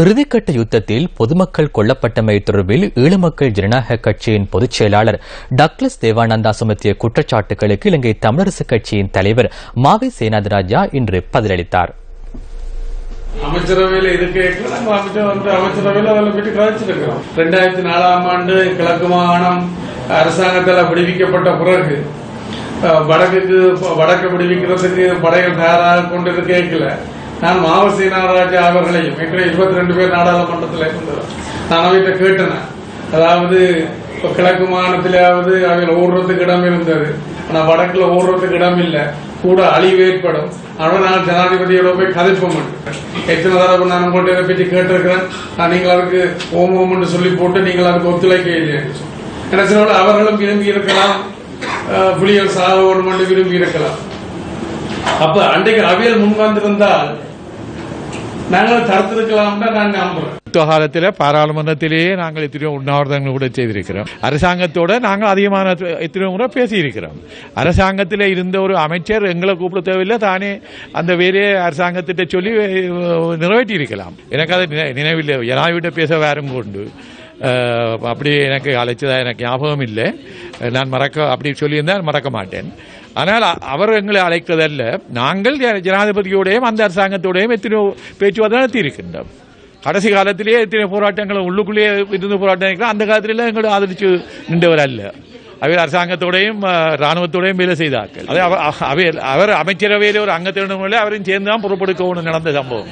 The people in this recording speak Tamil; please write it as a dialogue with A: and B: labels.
A: இறுதிக்கட்ட யுத்தத்தில் பொதுமக்கள் கொல்லப்பட்டமை தொடர்பில் ஈழமக்கள் ஜனநாயக கட்சியின் பொதுச் செயலாளர் டக்ளஸ் தேவானந்தா சுமத்திய குற்றச்சாட்டுகளுக்கு இலங்கை தமிழரசுக் கட்சியின் தலைவர் மாவை சேனாதராஜா இன்று பதிலளித்தார்.
B: அமைச்சரவையில் இது அமைச்சர் வந்து அமைச்சரவையில் அதில் பற்றி கதைச்சிருக்கிறோம் ரெண்டாயிரத்தி நாலாம் ஆண்டு கிழக்கு மாகாணம் அரசாங்கத்தால் விடுவிக்கப்பட்ட பிறகு அஹ், வடக்குக்கு வடக்கு விடுவிக்கிறதுக்கு படைகள் தயாராக கொண்டு கேட்கல. நான் மாவசி நாராஜா அவர்களையும் ஏற்கனவே இருபத்தி ரெண்டு பேர் நாடாளுமன்றத்தில் இருந்தவர் நான் அவர்கிட்ட கேட்டேன். அதாவது இப்போ கிழக்கு மாநிலத்திலாவது அவையில் ஓடுறதுக்கு இடம் இருந்தது. ஆனால் வடக்கில் ஓடுறதுக்கு இடம் இல்லை. கூட அழிவு ஏற்படும். ஆனால் நான் ஜனாதிபதியோட போய் கதைப்போம் எத்தனை தடவை நான் உங்கள்கிட்ட இதை பற்றி கேட்டிருக்கிறேன்? நான் நீங்கள் அதுக்கு ஓம் ஓம்னு சொல்லி போட்டு நீங்கள் அதுக்கு ஒத்துழைக்க இல்லைன்னு சொல்லி. என்ன அவர்களும் விரும்பி இருக்கலாம். புலிகள் சாக வேணும்னு விரும்பி இருக்கலாம். அப்ப அன்றைக்கு அவியல் முன் வந்திருந்தால் நாங்கள் தடுத்திருக்கலாம் நான் நம்புறேன்.
C: யுத்த காலத்தில் பாராளுமன்றத்திலேயே நாங்கள் எத்தனையோ உண்ணாவிரதங்கள் கூட செய்திருக்கிறோம். அரசாங்கத்தோட நாங்கள் அதிகமான எத்தனையோ முறை பேசியிருக்கிறோம். அரசாங்கத்தில் இருந்த ஒரு அமைச்சர் எங்களை கூப்பிட தேவையில்லை தானே அந்த வேலையை அரசாங்கத்திட்ட சொல்லி அஹ், நிறைவேற்றி இருக்கலாம் எனக்கு அது நினைவில்லை. ஜனாதிபதிட்ட பேச வேறும் கொண்டு அப்படி எனக்கு அழைச்சதாக எனக்கு ஞாபகம் இல்லை நான் மறக்க அப்படி சொல்லியிருந்தால் மறக்க மாட்டேன். ஆனால் அவர் எங்களை அழைத்ததல்ல நாங்கள் ஜனாதிபதியோடையும் அந்த அரசாங்கத்தோடையும் எத்தனையோ பேச்சுவார்த்தை நடத்தியிருக்கின்றோம். கடைசி காலத்திலேயே எத்தனை போராட்டங்கள் உள்ளுக்குள்ளேயே இருந்து போராட்டம் அந்த காலத்திலே எங்களை ஆதரிச்சு நின்றவர் அல்ல. அவர் அரசாங்கத்தோடையும் ராணுவத்தோடையும் வேலை செய்தார்கள். அது அவர் அவர் அமைச்சரவையில் ஒரு அங்கத்தினர் அவரையும் சேர்ந்து தான் பொறுப்பெடுக்க நடந்த சம்பவம்.